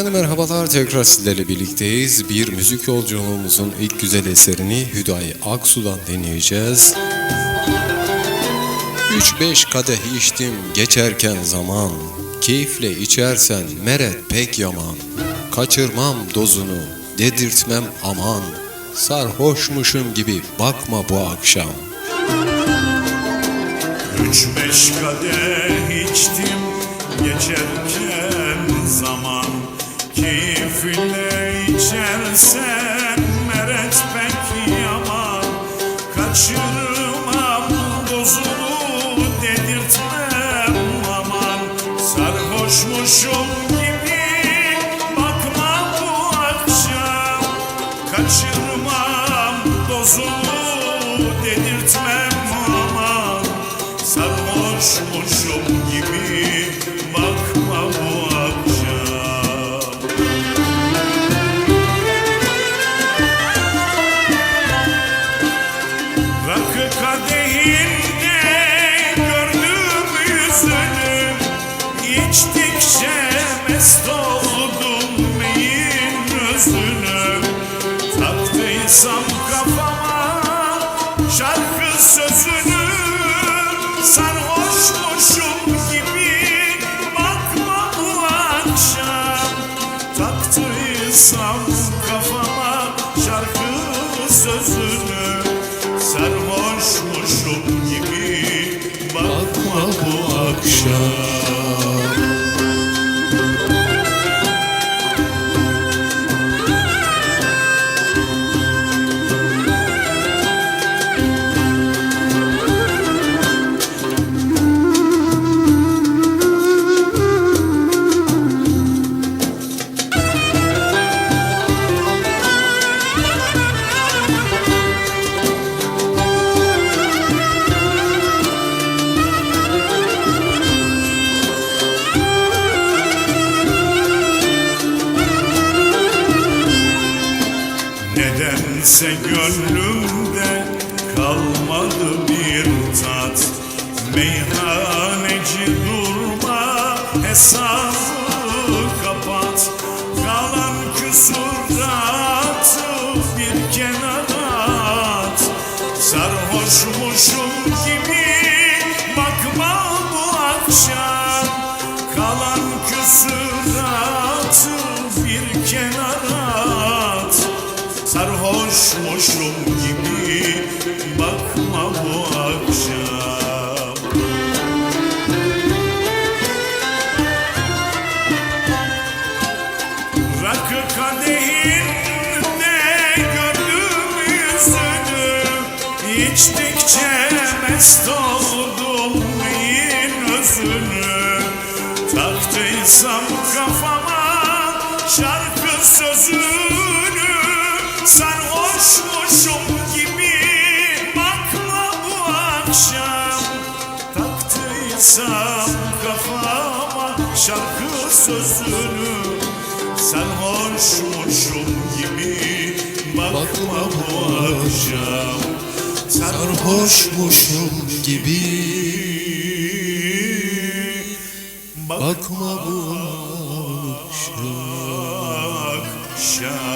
merhabalar. Tekrar sizlerle birlikteyiz. Bir müzik yolculuğumuzun ilk güzel eserini Hüdayi Aksu'dan dinleyeceğiz. 3-5 kadeh içtim geçerken zaman. Keyifle içersen meret pek yaman. Kaçırmam dozunu dedirtmem aman. Sarhoşmuşum gibi bakma bu akşam. Üç beş kadeh içtim geçerken zaman Keyifle içersen meret pek yaman. Kaçırmam dozunu dedirtmem aman. Sarhoşmuşum gibi bakma bu akşam. Kaçırmam Taktıysam kafama şarkı sözünü Sarhoşmuşum gibi bakma bu akşam. Taktıysam kafama şarkı sözünü Sarhoşmuşum gibi bakma bu akşam Nedense gönlümde kalmadı bir tat. Meyhaneci durma hesabı kapat. Kalan küsuratı bir kenara at. Sarhoşmuşum gibi bakma bu akşam. Kalan küsuratı Sarhoşmuşum gibi bakma bu akşam. Rakı kadehinde gördüm yüzünü İçtikçe mest oldum neyin özünü. Taktıysam kafama şarkı sözünü akşam taktıysam kafama şarkı sözünü sen hoşmuşum gibi bakma bu akşam. Sarhoşmuşum gibi bakma bu akşam.